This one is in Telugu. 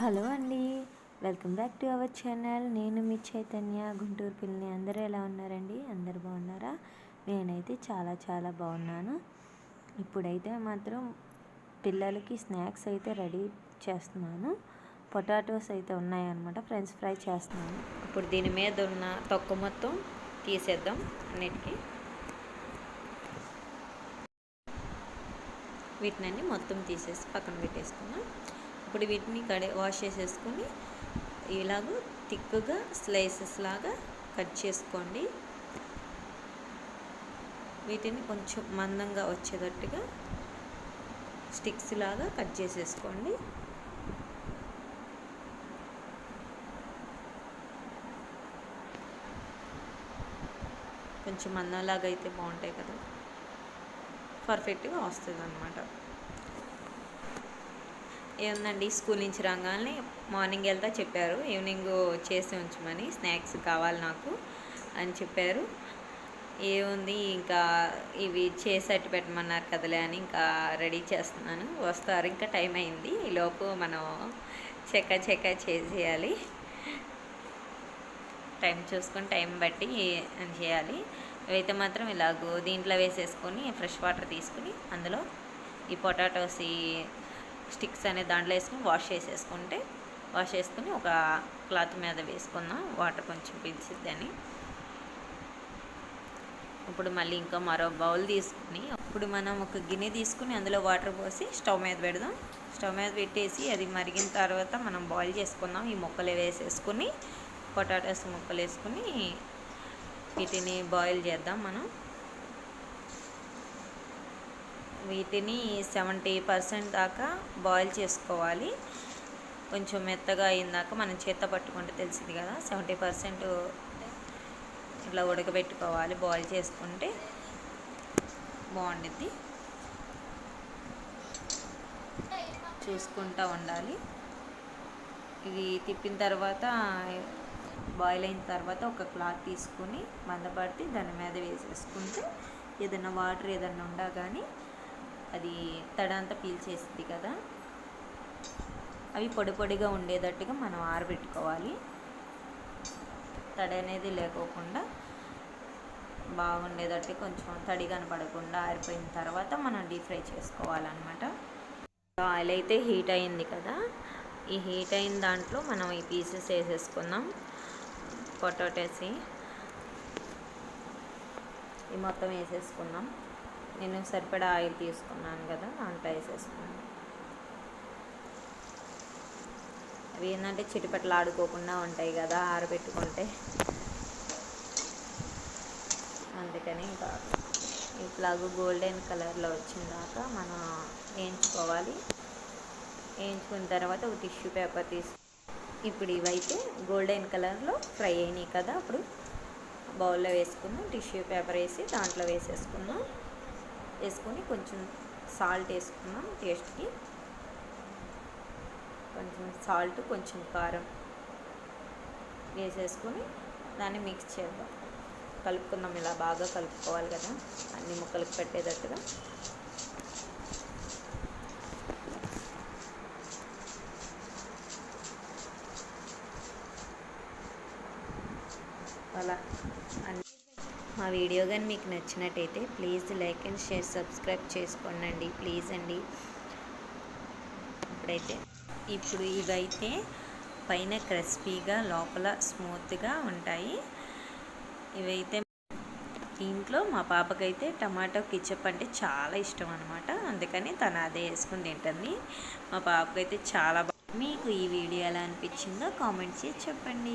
హలో అండి welcome back to our channel. నేను మీ చైతన్య గుంటూరు పిల్లని. అందరూ ఎలా ఉన్నారండి? అందరు బాగున్నారా? నేనైతే చాలా చాలా బాగున్నాను. ఇప్పుడైతే మాత్రం పిల్లలకి స్నాక్స్ అయితే రెడీ చేస్తున్నాను. పొటాటోస్ అయితే ఉన్నాయన్నమాట. ఫ్రెంచ్ ఫ్రై చేస్తున్నాను. ఇప్పుడు దీని మీద ఉన్న తొక్క మొత్తం తీసేద్దాం అన్నిటికీ. వీటినన్నీ మొత్తం తీసేసి పక్కన పెట్టేసుకున్నాం ఇప్పుడు వీటిని కడే వాష్ చేసేసుకొని ఇలాగ థిక్గా స్లైసెస్ లాగా కట్ చేసుకోండి. వీటిని కొంచెం మందంగా వచ్చేటట్టుగా స్టిక్స్ లాగా కట్ చేసేసుకోండి. కొంచెం మందంలాగా అయితే బాగుంటాయి కదా. పర్ఫెక్ట్గా వస్తుంది అనమాట ఏముందండి? స్కూల్ నుంచి రాగానే మార్నింగ్ వెళ్తా చెప్పారు. ఈవినింగ్ చేసి ఉంచమని స్నాక్స్ కావాలి నాకు అని చెప్పారు. ఏముంది? ఇంకా ఇవి చేసేట్టు పెట్టమన్నారు కదలే అని ఇంకా రెడీ చేస్తున్నాను. వస్తారు. ఇంకా టైం అయింది. ఈలోపు మనం చెక్క చెక్క చేసేయాలి. టైం చూసుకొని టైం బట్టి అని చేయాలి. ఇవైతే మాత్రం ఇలాగో దీంట్లో వేసేసుకొని ఫ్రెష్ వాటర్ తీసుకుని అందులో ఈ పొటాటోస్ స్టిక్స్ అనే దాంట్లో వేసుకుని వాష్ చేసేసుకుంటే వాష్ చేసుకుని ఒక క్లాత్ మీద వేసుకుందాం వాటర్ కొంచెం పీల్చిద్దని. ఇప్పుడు మళ్ళీ ఇంకా మరో బౌల్ తీసుకుని ఇప్పుడు మనం ఒక గిన్నె తీసుకుని అందులో వాటర్ పోసి స్టవ్ మీద పెడదాం. స్టవ్ మీద పెట్టేసి అది మరిగిన తర్వాత మనం బాయిల్ చేసుకుందాం. ఈ ముక్కలు వేసేసుకుని పొటాటోస్ ముక్కలు వేసుకుని వీటిని బాయిల్ చేద్దాం మనం. వీటిని సెవెంటీ పర్సెంట్ దాకా బాయిల్ చేసుకోవాలి. కొంచెం మెత్తగా అయిందాక మనం చేత పట్టుకుంటే తెలిసింది కదా సెవెంటీ పర్సెంట్ ఇట్లా ఉడకబెట్టుకోవాలి బాయిల్ చేసుకుంటే బాగుండిద్ది. చూసుకుంటూ ఉండాలి. ఇవి తిప్పిన తర్వాత బాయిల్ అయిన తర్వాత ఒక క్లాత్ తీసుకుని మందపడితే దాని మీద వేసేసుకుంటే ఏదైనా వాటర్ ఏదైనా ఉండా కానీ అది తడంతా పీల్చేస్తుంది కదా. అవి పొడి పొడిగా ఉండేటట్టుగా మనం ఆరబెట్టుకోవాలి. తడి అనేది లేకోకుండా బాగుండేటట్టు కొంచెం తడి కనపడకుండా ఆరిపోయిన తర్వాత మనం డీప్ ఫ్రై చేసుకోవాలన్నమాట. ఆయిల్ అయితే హీట్ అయింది కదా. ఈ హీట్ అయిన దాంట్లో మనం ఈ పీసెస్ వేసేసుకుందాం. పొటాటోస్. ఈ మొత్తం వేసేసుకుందాం. నేను సరిపడా ఆయిల్ తీసుకున్నాను కదా దాంట్లో వేసేసుకున్నాను. అవి ఏంటంటే చిటిపట్లు ఆడుకోకుండా ఉంటాయి కదా ఆరబెట్టుకుంటే. అందుకని ఇంకా ఇట్లాగూ గోల్డెన్ కలర్లో వచ్చిందాక మనం వేయించుకోవాలి. వేయించుకున్న తర్వాత ఒక టిష్యూ పేపర్ తీసు ఇప్పుడు ఇవైతే గోల్డెన్ కలర్లో ఫ్రై అయినాయి కదా అప్పుడు బౌల్లో వేసుకున్నాం టిష్యూ పేపర్ వేసి దాంట్లో వేసేసుకున్నాం. వేసుకొని కొంచెం సాల్ట్ వేసుకున్నాం. టేస్ట్కి కొంచెం సాల్ట్ కొంచెం కారం వేసేసుకొని దాన్ని మిక్స్ చేద్దాం. కలుపుకుందాం. ఇలా బాగా కలుపుకోవాలి కదా. అన్ని ముక్కలకు పెట్టేటట్టుగా. అలా అన్ని మా వీడియో కానీ మీకు నచ్చినట్టయితే please like and share subscribe చేసుకోండి ప్లీజ్ అండి. ఇప్పుడైతే ఇప్పుడు ఇవైతే పైన క్రిస్పీగా లోపల స్మూత్గా ఉంటాయి. ఇవైతే దీంట్లో మా పాపకైతే టమాటో కిచప్ అంటే చాలా ఇష్టం అనమాట అందుకని తను అదే వేసుకుని తింటుంది. మా పాపకైతే చాలా బాగా మీకు ఈ వీడియో ఎలా అనిపించిందో కామెంట్ చేసి చెప్పండి.